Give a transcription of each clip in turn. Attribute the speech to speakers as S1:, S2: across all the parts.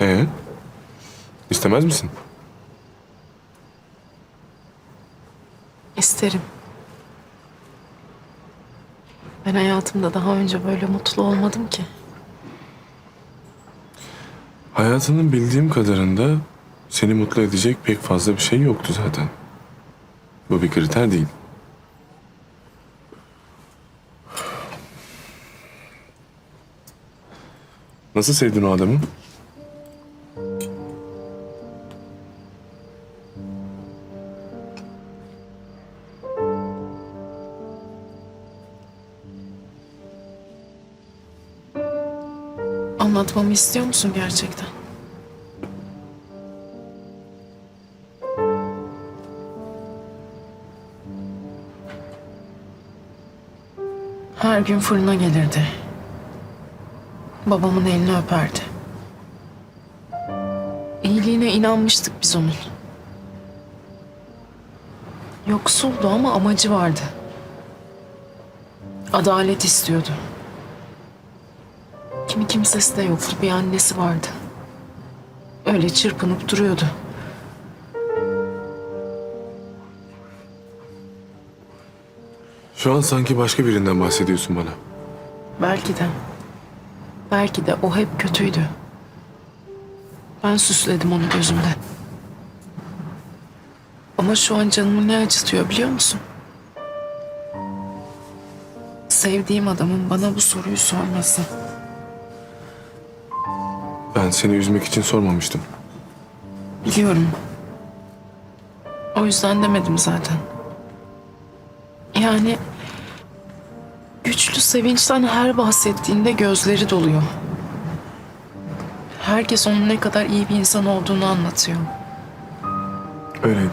S1: Ee? İstemez misin?
S2: İsterim. Ben hayatımda daha önce böyle mutlu olmadım ki.
S1: Hayatının bildiğim kadarında seni mutlu edecek pek fazla bir şey yoktu zaten. Bu bir kriter değil. Nasıl sevdin o adamı?
S2: Anlatmamı istiyor musun gerçekten? Her gün fırına gelirdi. Babamın elini öperdi. İyiliğine inanmıştık biz onun. Yoksuldu ama amacı vardı. Adalet istiyordu. Kimi kimsesi de yoktu. Bir annesi vardı. Öyle çırpınıp duruyordu.
S1: Şu an sanki başka birinden bahsediyorsun bana.
S2: Belki de. Belki de o hep kötüydü. Ben süsledim onu gözümde. Ama şu an canımı ne acıtıyor biliyor musun? Sevdiğim adamın bana bu soruyu sorması.
S1: Ben seni üzmek için sormamıştım.
S2: Biliyorum. O yüzden demedim zaten. Yani güçlü sevinçten her bahsettiğinde gözleri doluyor. Herkes onun ne kadar iyi bir insan olduğunu anlatıyor.
S1: Öyleydi.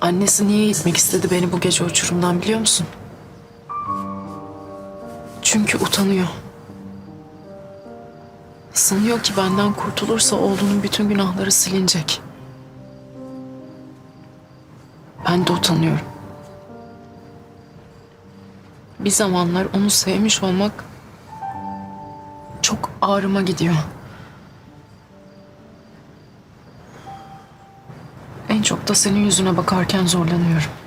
S2: Annesi niye gitmek istedi beni bu gece uçurumdan biliyor musun? Çünkü utanıyor. Sanıyor ki benden kurtulursa oğlunun bütün günahları silinecek. Ben de utanıyorum. Bir zamanlar onu sevmiş olmak çok ağrıma gidiyor. En çok da senin yüzüne bakarken zorlanıyorum.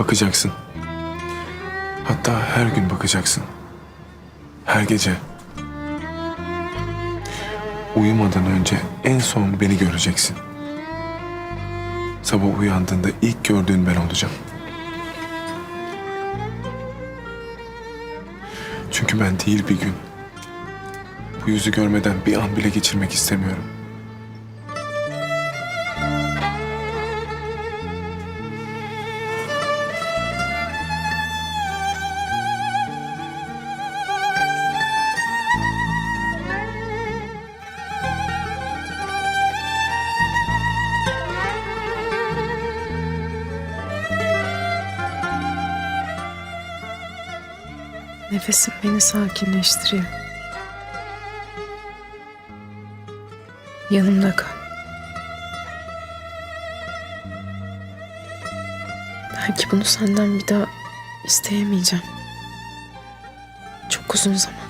S1: Bakacaksın. Hatta her gün bakacaksın. Her gece. Uyumadan önce en son beni göreceksin. Sabah uyandığında ilk gördüğün ben olacağım. Çünkü ben değil bir gün. Bu yüzü görmeden bir an bile geçirmek istemiyorum.
S2: Nefesim beni sakinleştiriyor. Yanımda kal. Belki bunu senden bir daha isteyemeyeceğim. Çok uzun zaman.